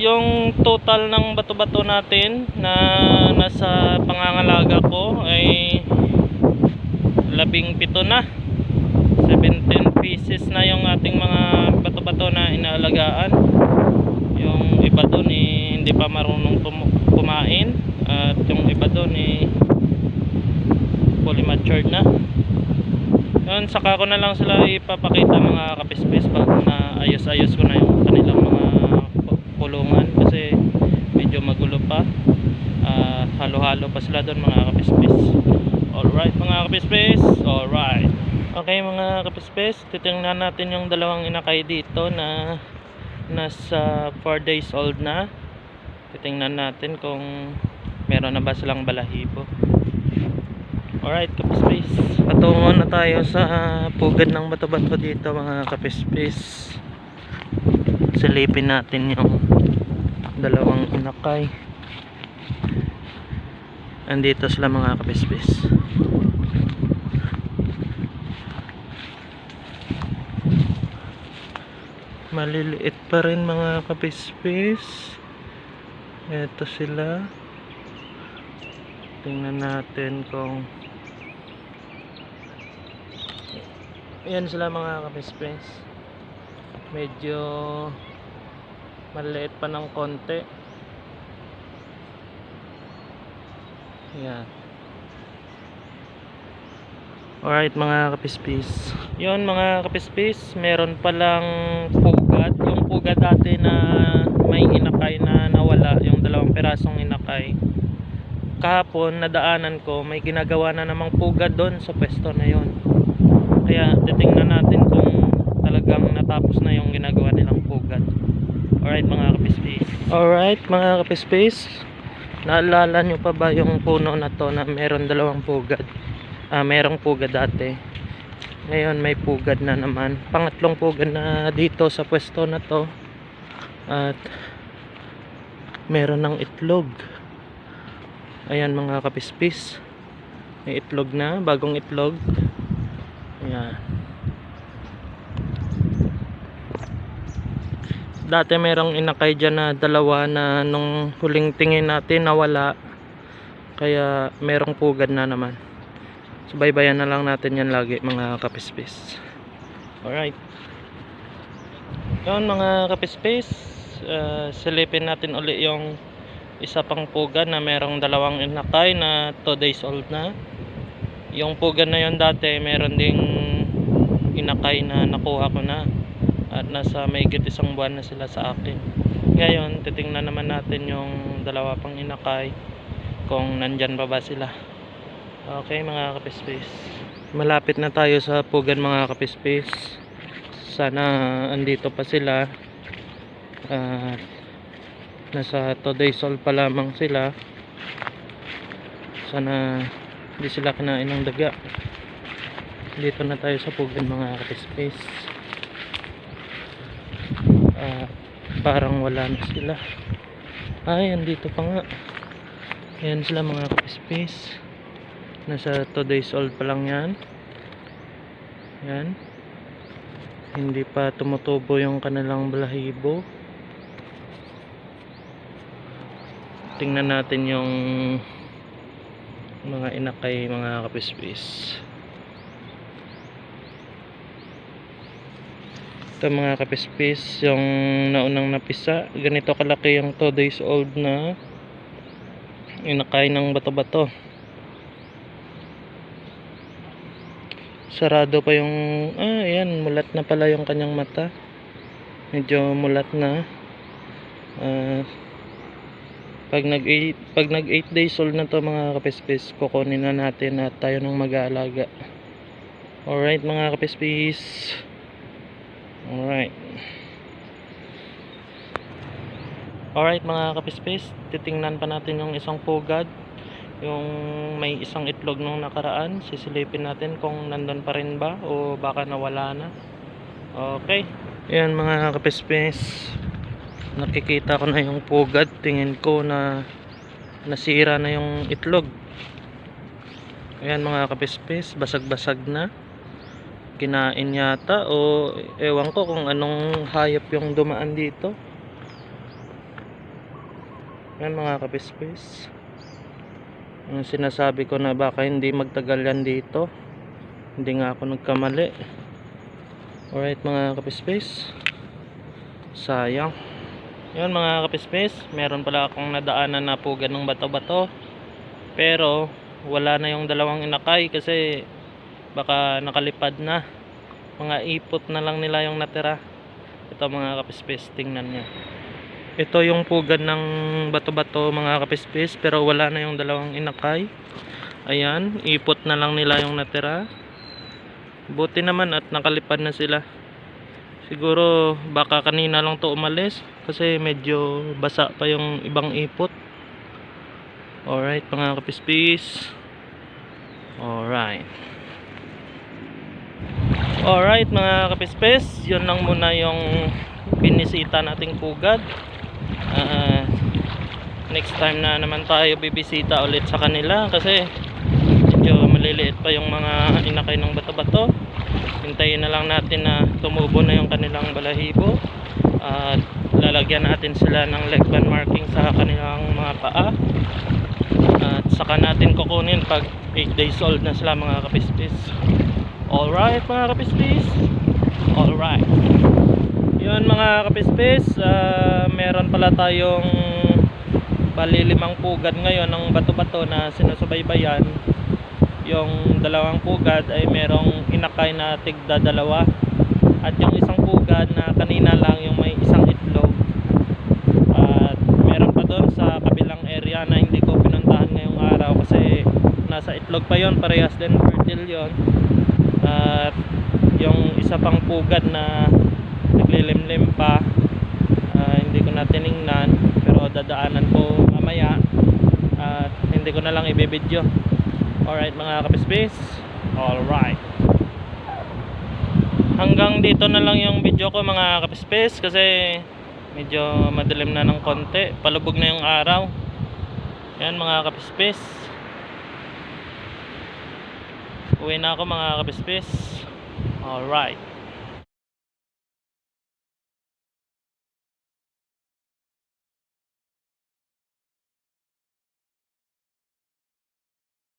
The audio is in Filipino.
yung total ng bato-bato natin na nasa pangangalaga ko ay labing pito na. 17 pieces na yung ating mga bato-bato na inaalagaan yung iba doon eh, hindi pa marunong tum- kumain at yung iba doon eh, fully matured na yun, saka ko na lang sila ipapakita mga kapispes pag na ayos-ayos ko na yung kanilang mga pulungan. Kasi medyo magulo pa. Ah, halo-halo pa sila doon mga kapispes alright mga kapispes alright. Okay mga kapispes titingnan natin yung dalawang inakay dito na nasa 4 days old na. Titingnan natin kung meron na ba silang balahibo Alright, kapispis. Patungo na tayo sa pugad ng bato-bato dito mga kapispis. Silipin natin yung dalawang inakay. Andito sila mga kapispis. Maliliit pa rin mga kapispis. Ito sila. Tingnan natin kung Ayan sila mga kapispes. Medyo maliit pa ng konti. Ayan. Alright mga kapispis. Yun mga kapispis, meron palang pugad. Yung pugad dati na may inakay na nawala, yung dalawang pirasong inakay. Kahapon nadaanan ko, may ginagawa na namang pugad doon sa pwesto na yon. Kaya titingnan natin kung talagang natapos na yung ginagawa nilang pugad. Alright mga kapispis. Alright mga kapispis. Naalala nyo pa ba yung puno na to na meron dalawang pugad? Ah, merong pugad dati. Ngayon may pugad na naman. Pangatlong pugad na dito sa pwesto na to. At meron ng itlog. Ayan mga kapispis. May itlog na, bagong itlog. Ayan. Dati merong inakay dyan na dalawa na nung huling tingin natin nawala. Kaya merong pugad na naman. Subaybayan na lang natin yan lagi mga kapispis. Alright. Yun mga kapispis. Uh, silipin natin uli yung isa pang pugad na merong dalawang inakay na 2 days old na. Yung pugad na yon dati meron ding inakay na nakuha ko na at nasa mahigit isang buwan na sila sa akin. Ngayon, titingnan naman natin yung dalawa pang inakay kung nandyan pa ba sila. Okay mga kapispis. Malapit na tayo sa pugad mga kapispis. Sana andito pa sila. At nasa 2 days old pa lamang sila. Sana hindi sila kinain ng daga. Dito na tayo sa pugad mga kapispis. Ah, parang wala na sila. Ay, andito pa nga. Ayan sila mga kapispis. Nasa 2 days old pa lang yan. Yan. Hindi pa tumutubo yung kanilang balahibo. Tingnan natin yung mga inakay mga kapispis. Ito mga kapispis, yung naunang napisa, ganito kalaki yung 2 days old na inakay ng bato-bato. Sarado pa yung, ah, ayan, mulat na pala yung kanyang mata. Medyo mulat na. Ah, pag nag 8 pag nag 8 days old na to mga kapispis, kukunin na natin at tayo nang mag-aalaga. Alright mga kapispis. Alright. Alright mga kapispis, titingnan pa natin yung isang pugad. yung may isang itlog nung nakaraan. Sisilipin natin kung nandun pa rin ba o baka nawala na. Okay. Yan mga kapispes nakikita ko na yung pugad. Tingin ko na nasira na yung itlog. Ayan mga kapispes basag basag na kinain yata o ewan ko kung anong hayop yung dumaan dito. Ayan mga kapispes yung sinasabi ko na baka hindi magtagal yan dito. Hindi nga ako nagkamali. Alright mga kapispes sayang. Yun mga kapispes meron pala akong nadaanan na pugan ng bato-bato. Pero wala na yung dalawang inakay kasi baka nakalipad na mga ipot na lang nila yung natira ito mga kapispes tingnan nyo ito yung pugad ng bato-bato mga kapispis pero wala na yung dalawang inakay. Ayan, ipot na lang nila yung natira. Buti naman at nakalipad na sila. Siguro baka kanina lang to umalis kasi medyo basa pa yung ibang ipot. Alright mga kapispis. Alright. Alright mga kapispis, yun lang muna yung binisita nating pugad. Ah, next time na naman tayo bibisita ulit sa kanila kasi medyo maliliit pa yung mga inakay ng bato-bato. Hintayin na lang natin na tumubo na yung kanilang balahibo. At lalagyan natin sila ng leg band marking sa kanilang mga paa. At saka natin kukunin pag 8 days old na sila mga kapispis alright mga kapispis alright yun mga kapispis, ah, meron pala tayong bali limang pugad ngayon ng bato-bato na sinusubaybayan. Yung dalawang pugad ay merong inakay na tigda dalawa. At yung isang pugad na kanina lang yung may isang itlog. At meron pa doon sa kabilang area na hindi ko pinuntahan ngayong araw kasi nasa itlog pa yon parehas din fertile yon At yung isa pang pugad na naglilimlim pa Ah, hindi ko na tiningnan pero dadaanan ko mamaya at hindi ko na lang ibibidyo. Alright mga kapispis alright. Hanggang dito na lang yung video ko mga kapispis kasi medyo madilim na ng konti. Palubog na yung araw. Yan mga kapispis uwi na ako mga kapispis alright